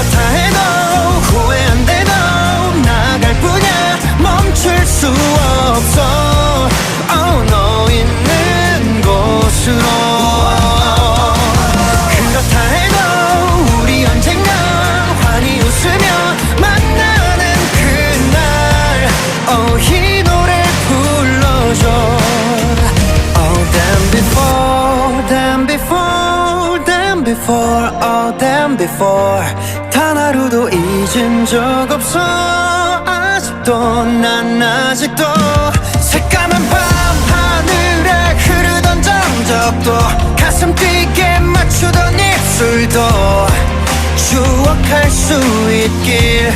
그렇다 해도 후회 안 돼도 나갈 뿐이야. 멈출 수 없어. Oh, 너 있는 곳으로 all them before. 단 하루도 잊은 적 없어. 아직도 난 아직도. 새까만 밤 하늘에 흐르던 정적도. 가슴 뛰게 맞추던 입술도. 추억할 수 있길